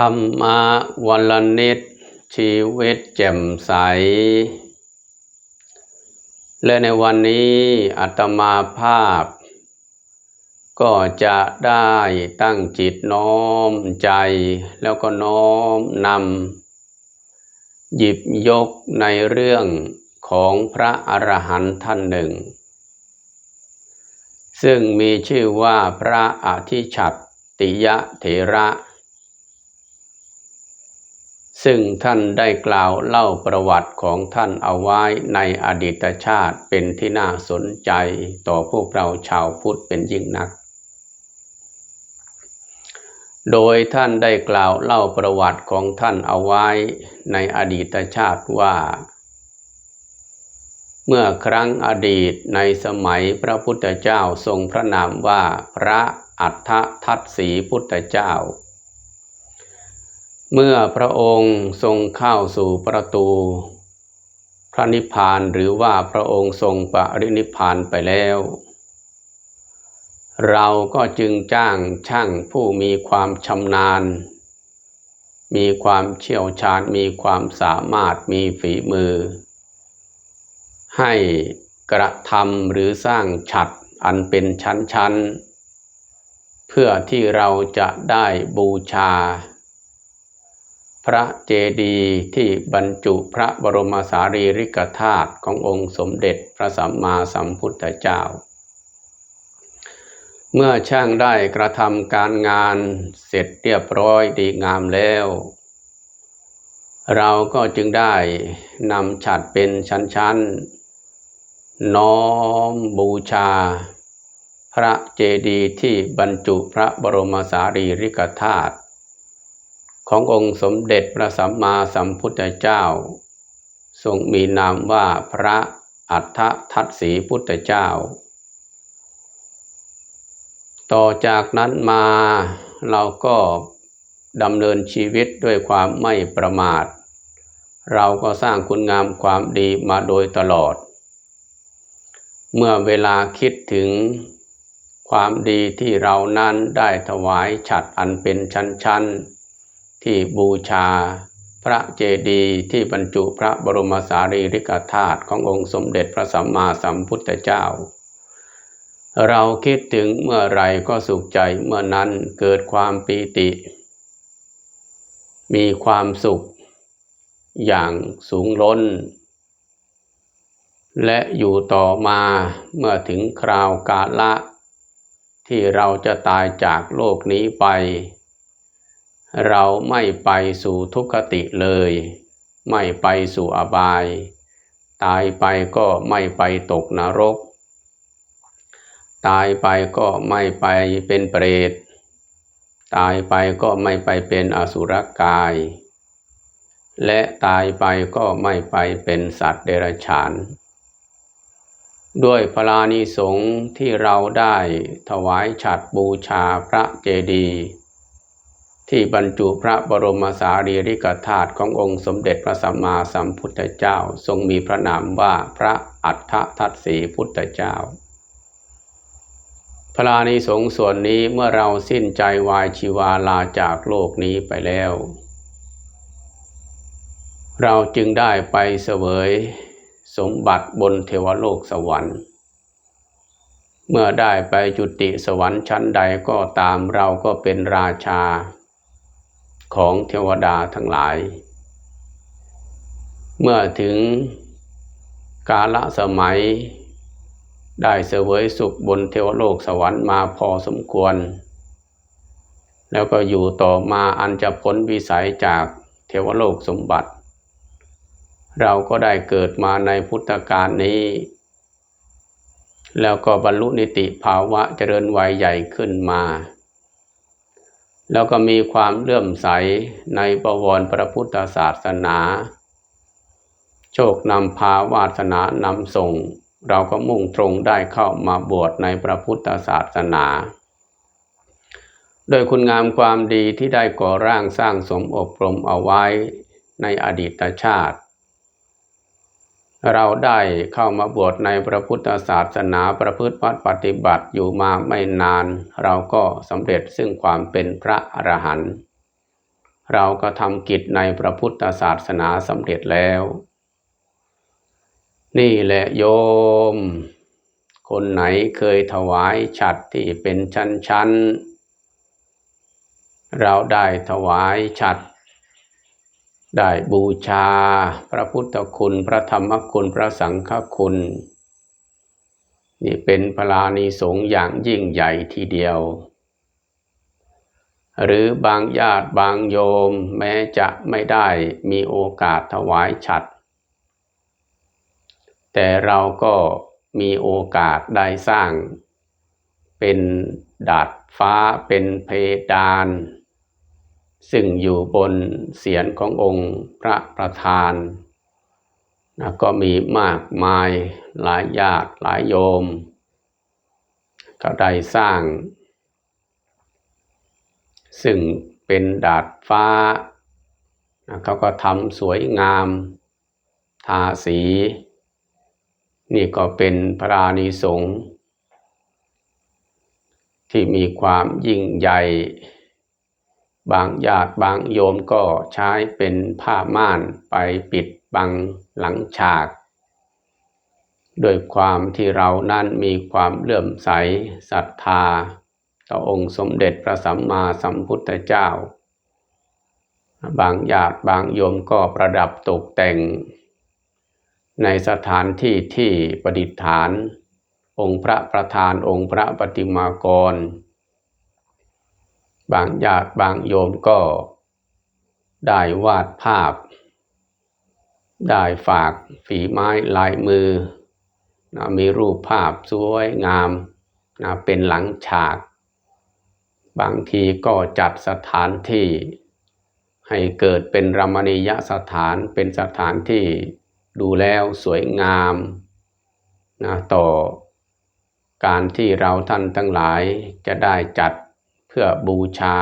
ธรรมะวันละนิดชีวิตแจ่มใส และในวันนี้อาตมาภาพ ก็จะได้ตั้งจิตน้อมใจ แล้วก็น้อมนำหยิบยกในเรื่องของพระอรหันต์ท่านหนึ่ง ซึ่งมีชื่อว่าพระอธิฉัตติยะเถระ ซึ่งท่านได้กล่าวเล่าประวัติของท่านเอาไว้ในอดีตชาติเป็นที่น่าสนใจต่อพวกเราชาวพุทธเป็นยิ่งนัก โดยท่านได้กล่าวเล่าประวัติของท่านเอาไว้ในอดีตชาติว่า เมื่อครั้งอดีตในสมัยพระพุทธเจ้าทรงพระนามว่าพระอัฏฐทัตสีพุทธเจ้า เมื่อพระองค์ทรงเข้าสู่ประตู พระนิพพานหรือว่าพระองค์ทรงปรินิพพานไปแล้ว เราก็จึงจ้างช่างผู้มีความชำนาญ มีความเชี่ยวชาญมีความสามารถมีฝีมือ ให้กระทำหรือสร้างฉัดอันเป็นชั้นๆ เพื่อที่เราจะได้บูชา พระเจดีย์ที่บรรจุพระบรมสารีริกธาตุขององค์สมเด็จพระสัมมาสัมพุทธเจ้า เมื่อช่างได้กระทำการงานเสร็จเรียบร้อยดีงามแล้ว เราก็จึงได้นำฉัดเป็นชั้นๆ น้อมบูชา พระเจดีย์ที่บรรจุพระบรมสารีริกธาตุ ขององค์สมเด็จพระสัมมาสัมพุทธเจ้า ทรงมีนามว่าพระอัฏฐทัตสีพุทธเจ้า ต่อจากนั้นมาเราก็ดำเนินชีวิตด้วยความไม่ประมาท เราก็สร้างคุณงามความดีมาโดยตลอด เมื่อเวลาคิดถึงความดีที่เรานั้นได้ถวายฉัดอันเป็นชั้นๆ ที่บูชาพระเจดีย์ที่บรรจุพระบรมสารีริกธาตุขององค์สมเด็จพระสัมมาสัมพุทธเจ้า เราคิดถึงเมื่อไรก็สุขใจเมื่อนั้นเกิดความปีติ มีความสุข อย่างสูงล้น และอยู่ต่อมาเมื่อถึงคราวกาละ ที่เราจะตายจากโลกนี้ไป เราไม่ไปสู่ทุกขติเลย ไม่ไปสู่อบาย ตายไปก็ไม่ไปตกนรก ตายไปก็ไม่ไปเป็นเปรต ตายไปก็ไม่ไปเป็นอสุรกาย และตายไปก็ไม่ไปเป็นสัตว์เดรัจฉาน ด้วยพลานิสงที่เราได้ถวายฉัดบูชาพระเจดีย์ ที่บรรจุพระบรมสารีริกธาตุขององค์สมเด็จพระสัมมาสัมพุทธเจ้าทรงมีพระนามว่าพระอัฏฐทัตสีพุทธเจ้า พระานิสงส่วนนี้เมื่อเราสิ้นใจวายชีวาลาจากโลกนี้ไปแล้ว เราจึงได้ไปเสวยสมบัติบนเทวโลกสวรรค์เมื่อได้ไปจุติสวรรค์ชั้นใดก็ตามเราก็เป็นราชา ของเทวดาทั้งหลาย เมื่อถึงกาลสมัย ได้เสวยสุขบนเทวโลกสวรรค์มาพอสมควร แล้วก็อยู่ต่อมาอันจะพ้นวิสัยจากเทวโลกสมบัติ เราก็ได้เกิดมาในพุทธกาลนี้ แล้วก็บรรลุนิติภาวะเจริญวัยใหญ่ขึ้นมา แล้วก็มีความเลื่อมใสในประวรพระพุทธศาสนา โชคนำพาวาสนานำส่ง เราก็มุ่งตรงได้เข้ามาบวชในพระพุทธศาสนา โดยคุณงามความดีที่ได้ก่อร่างสร้างสมอบรมเอาไว้ในอดีตชาติ เราได้เข้ามาบวชในพระพุทธศาสนาประพฤติปฏิบัติอยู่มาไม่นาน เราก็สำเร็จซึ่งความเป็นพระอรหันต์เราก็ทำกิจในพระพุทธศาสนาสำเร็จแล้ว นี่แหละโยม คนไหนเคยถวายฉัดที่เป็นชั้นๆเราได้ถวายฉัด ได้บูชา พระพุทธคุณ พระธรรมคุณพระสังฆคุณ นี่เป็นพลานิสงอย่างยิ่งใหญ่ทีเดียว หรือบางญาติบางโยมแม้จะไม่ได้มีโอกาสถวายฉัด แต่เราก็มีโอกาสได้สร้างเป็นดาดฟ้าเป็นเพดาน ซึ่งอยู่บนเสียรขององค์พระประธานนะก็มีมากมายหลายญาติหลายโยม ก็ได้สร้าง ซึ่งเป็นดาดฟ้านะเขาก็ทำสวยงามทาสี นี่ก็เป็นพระรานิสงฆ์ที่มีความยิ่งใหญ่ บางญาติบางโยมก็ใช้เป็นผ้าม่านไปปิดบังหลังฉากโดยความที่เรานั้นมีความเลื่อมใสศรัทธา ต่อองค์สมเด็จพระสัมมาสัมพุทธเจ้า บางญาติบางโยมก็ประดับตกแต่ง ในสถานที่ที่ประดิษฐาน องค์พระประธานองค์พระปฏิมากร บางญาติบางโยมก็ได้วาดภาพ ได้ฝากฝีไม้ลายมือนะมีรูปภาพสวยงามนะเป็นหลังฉาก บางทีก็จัดสถานที่ ให้เกิดเป็นรมณียสถานเป็นสถานที่ดูแล้วสวยงามนะต่อการที่เราท่านทั้งหลายจะได้จัด พื่อบูชา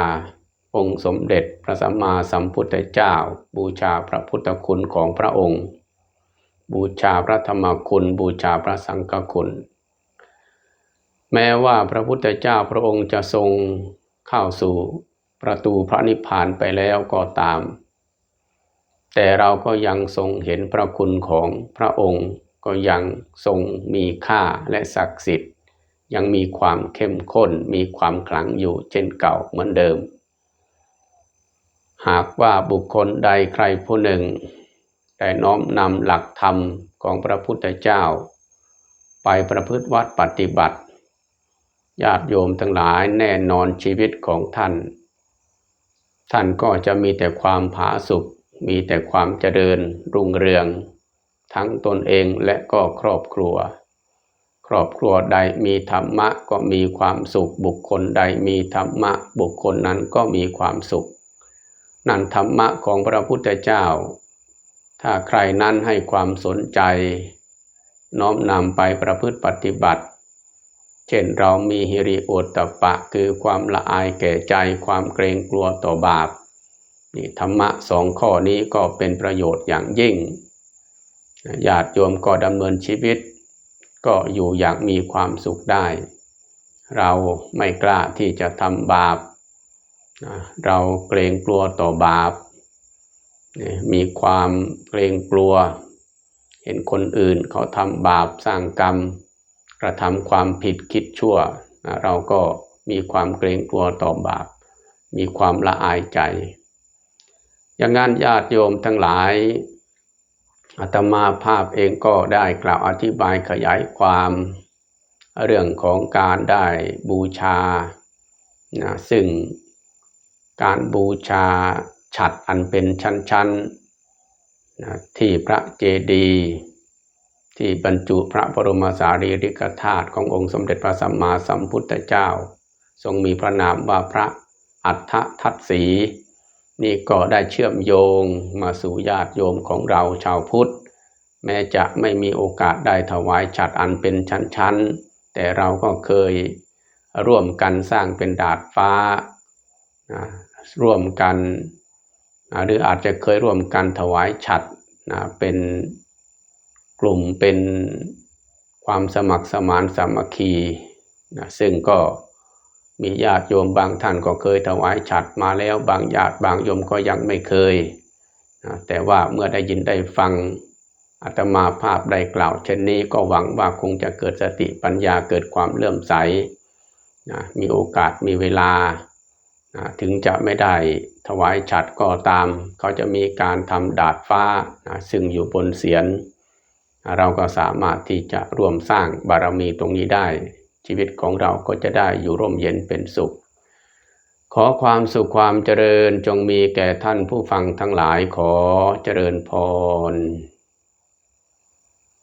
องค์สมเด็จพระสัมมาสัมพุทธเจ้า บูชาพระพุทธคุณของพระองค์ บูชาพระธรรมคุณบูชาพระสังฆคุณ แม้ว่าพระพุทธเจ้าพระองค์จะทรงเข้าสู่ประตูพระนิพพานไปแล้วก็ตาม แต่เราก็ยังทรงเห็นพระคุณของพระองค์ก็ยังทรงมีค่าและศักดิ์สิทธิ์ ยังมีความเข้มข้นมีความขลังอยู่เช่นเก่าเหมือนเดิม หากว่าบุคคลใดใครผู้หนึ่ง ได้น้อมนำหลักธรรมของพระพุทธเจ้า ไปประพฤติวัดปฏิบัติญาติโยมทั้งหลายแน่นอนชีวิตของท่าน ท่านก็จะมีแต่ความผาสุกมีแต่ความเจริญรุ่งเรือง ทั้งตนเองและก็ครอบครัว รอบครัวใดมีธรรมะก็มีความสุข บุคคลใดมีธรรมะ บุคคลนั้นก็มีความสุข นั่นธรรมะของพระพุทธเจ้า ถ้าใครนั้นให้ความสนใจ น้อมนำไปประพฤติปฏิบัติ เช่นเรามีฮิริโอตตปะคือความละอายแก่ใจความเกรงกลัวต่อบาปนี่ธรรมะสองข้อนี้ก็เป็นประโยชน์อย่างยิ่งญาติโยมก็ดำเนินชีวิต ก็อยู่อย่างมีความสุขได้ เราไม่กล้าที่จะทำบาป เราเกรงกลัวต่อบาป มีความเกรงกลัว เห็นคนอื่นเขาทำบาปสร้างกรรม กระทำความผิดคิดชั่ว เราก็มีความเกรงกลัวต่อบาป มีความละอายใจ อย่างนั้นญาติโยมทั้งหลาย อาตมาภาพเองก็ได้กล่าวอธิบายขยายความเรื่องของการได้บูชานะซึ่งการบูชาฉัดอันเป็นชั้นๆนะที่พระเจดีย์ที่บรรจุพระบรมสารีริกธาตุขององค์สมเด็จพระสัมมาสัมพุทธเจ้า ทรงมีพระนามว่าพระอัฏฐทัตสี นี่ก็ได้เชื่อมโยงมาสู่ญาติโยมของเราชาวพุทธ แม้จะไม่มีโอกาสได้ถวายฉัดอันเป็นชั้นๆ แต่เราก็เคยร่วมกันสร้างเป็นดาดฟ้า ร่วมกัน หรืออาจจะเคยร่วมกันถวายฉัดเป็นกลุ่มเป็นความสมัครสมานสามัคคีซึ่งก็ มีญาติโยมบางท่านก็เคยถวายฉัตรมาแล้วบางญาติบางโยมก็ยังไม่เคย แต่ว่าเมื่อได้ยินได้ฟังอาตมาภาพได้กล่าวเช่นนี้ก็หวังว่าคงจะเกิดสติปัญญาเกิดความเลื่อมใสนะมีโอกาสมีเวลานะถึงจะไม่ได้ถวายฉัตรก็ตาม เขาจะมีการทำดาดฟ้านะซึ่งอยู่บนเสียน เราก็สามารถที่จะร่วมสร้างบารมีตรงนี้ได้ ชีวิตของเราก็จะได้อยู่ร่มเย็นเป็นสุข ขอความสุขความเจริญจงมีแก่ท่านผู้ฟังทั้งหลายขอเจริญพร